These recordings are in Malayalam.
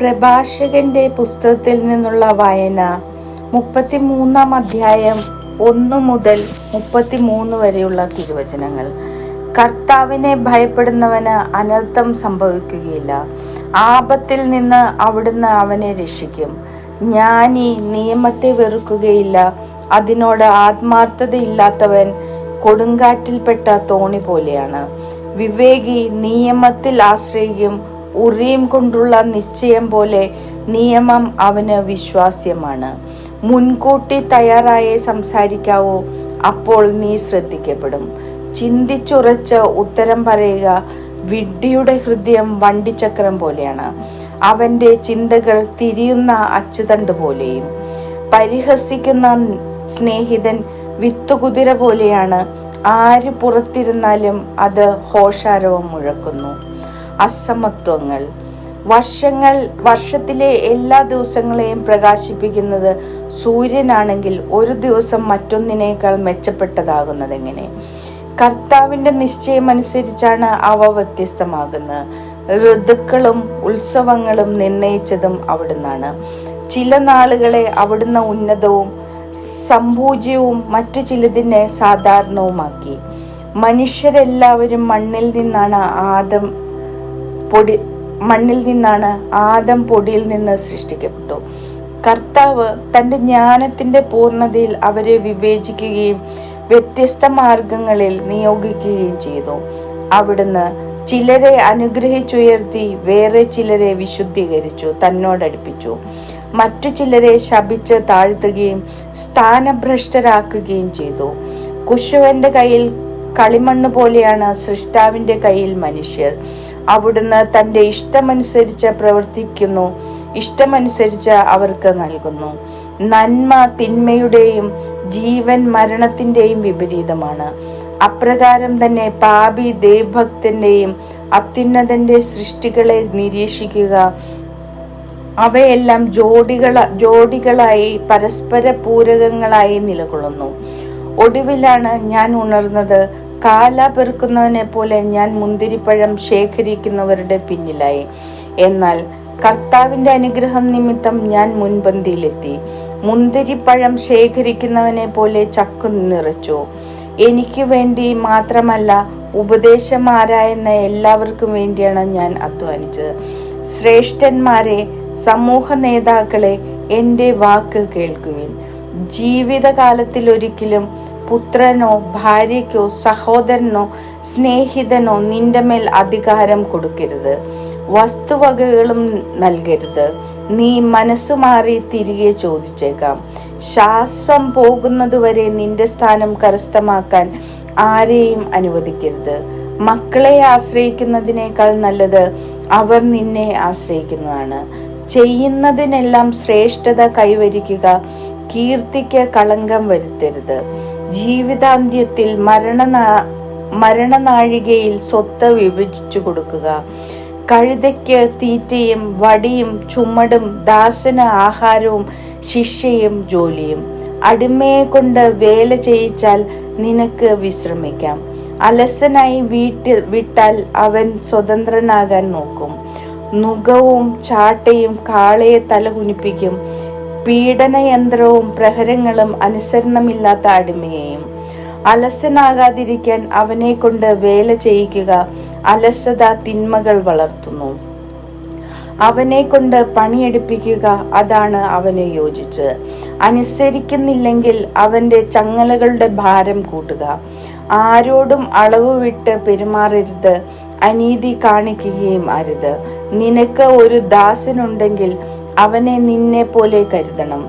പ്രഭാഷകന്റെ പുസ്തകത്തിൽ നിന്നുള്ള വായന മുപ്പത്തിമൂന്നാം അധ്യായം ഒന്ന് മുതൽ മുപ്പത്തിമൂന്ന് വരെയുള്ള തിരുവചനങ്ങൾ. കർത്താവിനെ ഭയപ്പെടുന്നവന് അനർത്ഥം സംഭവിക്കുകയില്ല. ആപത്തിൽ നിന്ന് അവിടുന്ന് അവനെ രക്ഷിക്കും. ജ്ഞാനി നിയമത്തെ വെറുക്കുകയില്ല. അതിനോട് ആത്മാർത്ഥതയില്ലാത്തവൻ കൊടുങ്കാറ്റിൽപ്പെട്ട തോണി പോലെയാണ്. വിവേകി നിയമത്തിൽ ആശ്രയിക്കും. ഉറിയും കൊണ്ടുള്ള നിശ്ചയം പോലെ നിയമം അവന് വിശ്വാസ്യമാണ്. മുൻകൂട്ടി തയ്യാറായേ സംസാരിക്കാവോ അപ്പോൾ നീ ശ്രദ്ധിക്കപ്പെടും. ചിന്തിച്ചുറച്ച് ഉത്തരം പറയുക വിഡ്ഢിയുടെ ഹൃദയം വണ്ടിച്ചക്രം പോലെയാണ്. അവന്റെ ചിന്തകൾ തിരിയുന്ന അച്ചുതണ്ട് പോലെയും. പരിഹസിക്കുന്ന സ്നേഹിതൻ വിത്തുകുതിര പോലെയാണ്. ആര് പുറത്തിരുന്നാലും അത് ഹോഷാരവം മുഴക്കുന്നു. അസമത്വങ്ങൾ. വർഷങ്ങൾ വർഷത്തിലെ എല്ലാ ദിവസങ്ങളെയും പ്രകാശിപ്പിക്കുന്നത് സൂര്യനാണെങ്കിൽ ഒരു ദിവസം മറ്റൊന്നിനേക്കാൾ മെച്ചപ്പെട്ടതാകുന്നത് എങ്ങനെ കർത്താവിന്റെ നിശ്ചയമനുസരിച്ചാണ് അവ വ്യത്യസ്തമാകുന്നത്. ഋതുക്കളും ഉത്സവങ്ങളും നിർണയിച്ചതും അവിടുന്നാണ്. ചില നാളുകളെ അവിടുന്ന് ഉന്നതവും സമ്പൂജ്യവും മറ്റു ചിലതിനെ സാധാരണവുമാക്കി. മനുഷ്യരെല്ലാവരും മണ്ണിൽ നിന്നാണ് ആദം പൊടി മണ്ണിൽ നിന്നാണ് ആദം പൊടിയിൽ നിന്ന് സൃഷ്ടിക്കപ്പെട്ടു. കർത്താവ് തന്റെ ജ്ഞാനത്തിന്റെ പൂർണതയിൽ അവരെ വിവേചിക്കുകയും വ്യത്യസ്ത മാർഗങ്ങളിൽ നിയോഗിക്കുകയും ചെയ്തു. അവിടുന്ന് ചിലരെ അനുഗ്രഹിച്ചുയർത്തി വേറെ ചിലരെ വിശുദ്ധീകരിച്ചു തന്നോടടുപ്പിച്ചു. മറ്റു ചിലരെ ശപിച്ച് താഴ്ത്തുകയും സ്ഥാനഭ്രഷ്ടരാക്കുകയും ചെയ്തു. കുശുവന്റെ കയ്യിൽ കളിമണ്ണ് പോലെയാണ് സൃഷ്ടാവിന്റെ കയ്യിൽ മനുഷ്യർ. അവിടുന്ന് തന്റെ ഇഷ്ടമനുസരിച്ച് പ്രവർത്തിക്കുന്നു. ഇഷ്ടമനുസരിച്ച് അവർക്ക് നൽകുന്നു. നന്മ തിന്മയുടെയും ജീവൻ മരണത്തിന്റെയും വിപരീതമാണ്. അപ്രകാരം തന്നെ പാപി ദേവഭക്തന്റെയും അത്യുന്നതന്റെ സൃഷ്ടികളെ നിരീക്ഷിക്കുക. അവയെല്ലാം ജോഡികള ജോഡികളായി പരസ്പര പൂരകങ്ങളായി നിലകൊള്ളുന്നു. ഒടുവിലാണ് ഞാൻ ഉണർന്നത് കാല പെറുക്കുന്നവനെ പോലെ ഞാൻ മുന്തിരിപ്പഴം ശേഖരിക്കുന്നവരുടെ പിന്നിലായി. എന്നാൽ കർത്താവിന്റെ അനുഗ്രഹം നിമിത്തം ഞാൻ മുൻപന്തിയിലെത്തി. മുന്തിരിപ്പഴം ശേഖരിക്കുന്നവനെ പോലെ ചക്കു നിറച്ചു. എനിക്ക് വേണ്ടി മാത്രമല്ല ഉപദേശമാരായെന്ന എല്ലാവർക്കും വേണ്ടിയാണ് ഞാൻ അധ്വാനിച്ചത്. ശ്രേഷ്ഠന്മാരെ സമൂഹ നേതാക്കളെ എന്റെ വാക്ക് കേൾക്കുവിൻ. ജീവിതകാലത്തിൽ ഒരിക്കലും പുത്രനോ ഭാര്യയ്ക്കോ സഹോദരനോ സ്നേഹിതനോ നിന്റെ മേൽ അധികാരം കൊടുക്കരുത്. വസ്തുവകകളും നൽകരുത്. നീ മനസ്സുമാറി തിരികെ ചോദിച്ചേക്കാം. ശ്വാസം പോകുന്നതുവരെ നിന്റെ സ്ഥാനം കരസ്ഥമാക്കാൻ ആരെയും അനുവദിക്കരുത്. മക്കളെ ആശ്രയിക്കുന്നതിനേക്കാൾ നല്ലത് അവർ നിന്നെ ആശ്രയിക്കുന്നതാണ്. ചെയ്യുന്നതിനെല്ലാം ശ്രേഷ്ഠത കൈവരിക്കുക കീർത്തിക്ക് കളങ്കം വരുത്തരുത്. ജീവിതാന്ത്യത്തിൽ മരണനാ മരണനാഴികയിൽ സ്വത്ത് വിഭജിച്ചു കൊടുക്കുക. കഴുതയ്ക്ക് തീറ്റയും വടിയും ചുമടും ദാസന് ആഹാരവും ശിക്ഷയും ജോലിയും. അടിമയെ കൊണ്ട് വേല ചെയ്യിച്ചാൽ നിനക്ക് വിശ്രമിക്കാം. അലസനായി വീട്ടിൽ വിട്ടാൽ അവൻ സ്വതന്ത്രനാകാൻ നോക്കും. നുഖവും ചാട്ടയും കാളയെ തലകുനിപ്പിക്കും. പീഡനയന്ത്രവും പ്രഹരങ്ങളും അനുസരണമില്ലാത്ത അടിമയെയും. അലസനാകാതിരിക്കാൻ അവനെ കൊണ്ട് വേല ചെയ്യിക്കുക അലസത തിന്മകൾ വളർത്തുന്നു. അവനെ കൊണ്ട് പണിയെടുപ്പിക്കുക അതാണ് അവനെ യോജിച്ച്. അനുസരിക്കുന്നില്ലെങ്കിൽ അവന്റെ ചങ്ങലകളുടെ ഭാരം കൂട്ടുക. ആരോടും അളവ് വിട്ട് പെരുമാറരുത് അനീതി കാണിക്കുകയും അരുത്. നിനക്ക് ഒരു ദാസനുണ്ടെങ്കിൽ അവനെ നിന്നെ പോലെ കരുതണം.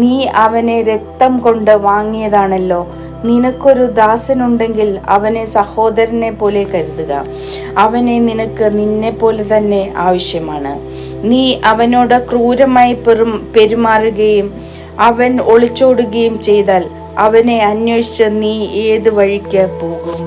നീ അവനെ രക്തം കൊണ്ട് വാങ്ങിയതാണല്ലോ. നിനക്കൊരു ദാസനുണ്ടെങ്കിൽ അവനെ സഹോദരനെ പോലെ കരുതുക. അവനെ നിനക്ക് നിന്നെ പോലെ തന്നെ ആവശ്യമാണ്. നീ അവനോട് ക്രൂരമായി പെറും പെരുമാറുകയും അവൻ ഒളിച്ചോടുകയും ചെയ്താൽ അവനെ അന്വേഷിച്ച് നീ ഏത് വഴിക്ക് പോകും?